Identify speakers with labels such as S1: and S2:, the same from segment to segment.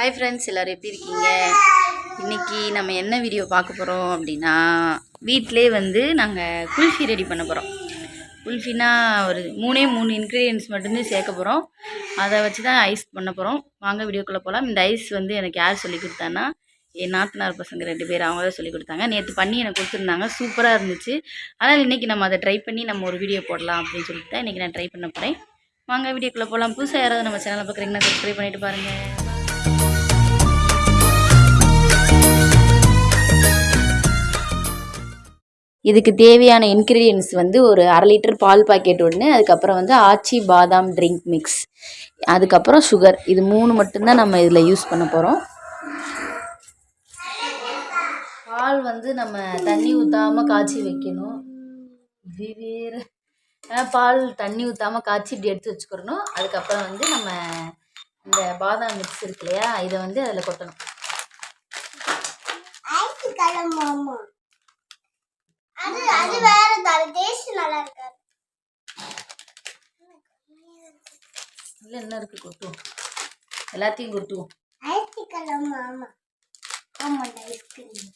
S1: Hi friends எல்லோரும் எப்படி இருக்கீங்க? இன்றைக்கி நம்ம என்ன வீடியோ பார்க்க போகிறோம் அப்படின்னா வீட்டிலே வந்து நாங்கள் குல்ஃபி ரெடி பண்ண போகிறோம் குல்ஃபினா ஒரு மூணே மூணு இன்க்ரீடியன்ஸ் மட்டும்தான் சேர்க்க போகிறோம் அதை வச்சு தான் ஐஸ் பண்ண போகிறோம் வாங்க வீடியோக்குள்ளே போகலாம் இந்த ஐஸ் வந்து எனக்கு யார் சொல்லி கொடுத்தான்னா என் நாத்தனார் பசங்க ரெண்டு பேர் அவங்க தான் சொல்லி கொடுத்தாங்க. நேற்று பண்ணி எனக்கு கொடுத்துருந்தாங்க. சூப்பராக இருந்துச்சு. அதனால் இன்றைக்கி நம்ம அதை ட்ரை பண்ணி நம்ம ஒரு வீடியோ போடலாம் அப்படின்னு சொல்லிட்டு தான் இன்றைக்கி நான் ட்ரை பண்ண போகிறேன் வாங்க வீடியோக்குள்ளே போகலாம் புதுசாக யாராவது நம்ம சேனலை பார்க்குறீங்கன்னா சப்ஸ்கிரைப் பண்ணிட்டு பாருங்கள் இதுக்கு தேவையான இன்க்ரீடியன்ஸ் வந்து ஒரு அரை லிட்டர் பால் பாக்கெட் ஒன்று அதுக்கப்புறம் வந்து ஆச்சி பாதாம் ட்ரிங்க் மிக்ஸ் அதுக்கப்புறம் சுகர் இது மூணு மட்டும்தான் நம்ம இதில் யூஸ் பண்ண போகிறோம் பால் வந்து நம்ம தண்ணி ஊற்றாமல் காய்ச்சி வைக்கணும். இது வேறு. பால் தண்ணி ஊற்றாமல் காய்ச்சி இப்படி எடுத்து வச்சுக்கிறணும் அதுக்கப்புறம் வந்து நம்ம இந்த பாதாம் மிக்ஸ் இருக்கு இல்லையா இதை வந்து அதில் கொட்டணும்.
S2: மாமா. அது அது வேற தான் டேஸ்ட் நல்லா இருக்காது.
S1: இல்லை என்ன இருக்குது கொட்டுவோம் எல்லாத்தையும் கொட்டுவோம்
S2: ஐஸ் கலர் மாமா ஆமா ஐஸ்கிரீம்.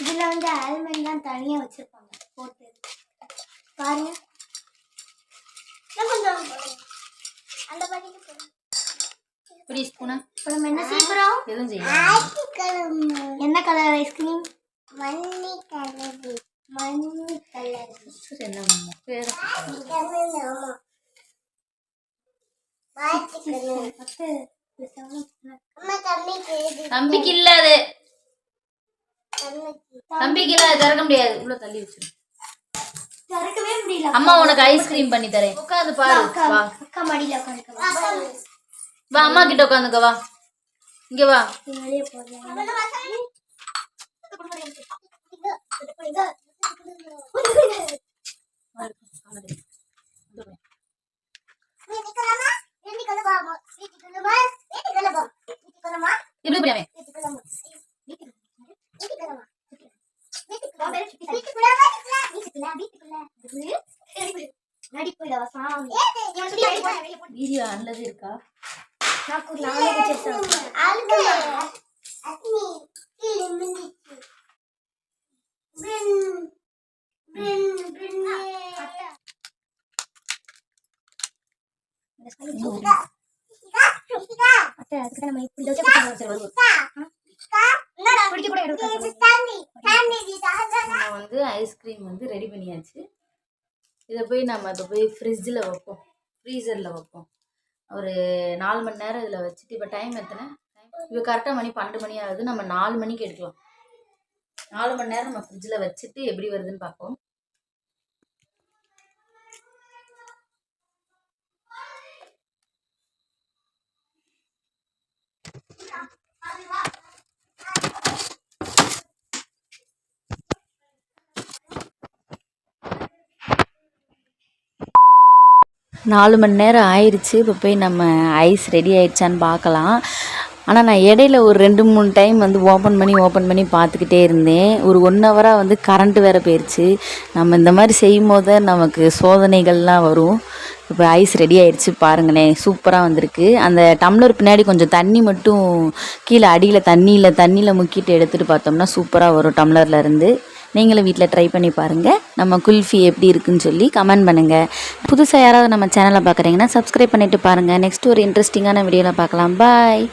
S2: இதுல வந்து ஆல்மண்ட் தான் தனியா வச்சிருப்பாங்க. போட்டு. பாருங்க. கொஞ்சம். அந்த படிக்கு போடுங்க.
S1: இப்படி ஸ்பூனா
S2: இப்போ நம்ம என்ன செய்ய போறோம்
S1: எதுவும் செய்யலாம்
S2: என்ன கலர் ஐஸ்கிரீம் மண்ணி கலர் மண்ணி கலர்
S1: என்ன பேர
S2: தம்பிக்கு
S1: இல்ல அது தம்பிக்கு இல்ல அது திறக்க முடியாது உள்ள தள்ளி வச்சிரு
S2: திறக்கவே முடியல
S1: அம்மா உனக்கு ஐஸ்கிரீம் பண்ணி தரேன் உட்காந்து பாரு வா
S2: அக்கா மடியில உட்காந்துக்க
S1: வா அம்மா கிட்ட உட்காந்துக்க வா. இங்க வா.
S2: வெளியே போடுறேன்
S1: இப்படி இப்படி அவன். வீடியோ நல்லது இருக்கா நம்ம வந்து ஐஸ்கிரீம் வந்து ரெடி பண்ணியாச்சு இதை போய் நம்ம அதை போய் ஃப்ரிட்ஜில் வைப்போம் ஃப்ரீசரில் வைப்போம் ஒரு நாலு மணி நேரம் இதில் வச்சுட்டு இப்போ டைம் எத்தனை? இப்போ கரெக்டாக மணி பன்னெண்டு மணி ஆகுது. நம்ம நாலு மணிக்கு எடுக்கலாம். நாலு மணி நேரம் நம்ம ஃப்ரிட்ஜில் வச்சுட்டு எப்படி வருதுன்னு பார்ப்போம். நாலு மணி நேரம் ஆயிடுச்சு இப்போ போய் நம்ம ஐஸ் ரெடி ஆயிடுச்சான்னு பார்க்கலாம். ஆனால் நான் இடையில ஒரு ரெண்டு மூணு டைம் வந்து ஓப்பன் பண்ணி ஓப்பன் பண்ணி பார்த்துக்கிட்டே இருந்தேன். ஒரு ஒன் ஹவராக வந்து கரண்ட்டு வேறு போயிடுச்சு நம்ம இந்த மாதிரி செய்யும் போது நமக்கு சோதனைகள்லாம் வரும். இப்போ ஐஸ் ரெடி ஆயிடுச்சு பாருங்களேன். சூப்பராக வந்திருக்கு. அந்த டம்ளர் பின்னாடி கொஞ்சம் தண்ணி மட்டும் கீழே அடியில் தண்ணியில் தண்ணியில் முக்கிட்டு எடுத்துகிட்டு பார்த்தோம்னா சூப்பராக வரும் டம்ளர்லேருந்து நீங்களும் வீட்டில் ட்ரை பண்ணி பாருங்கள் நம்ம குல்ஃபி எப்படி இருக்குன்னு சொல்லி கமெண்ட் பண்ணுங்கள் புதுசாக யாராவது நம்ம சேனலை பார்க்குறீங்கன்னா சப்ஸ்கிரைப் பண்ணிட்டு பாருங்கள் நெக்ஸ்ட் ஒரு இன்ட்ரெஸ்டிங்கான வீடியோவில் பார்க்கலாம். பாய்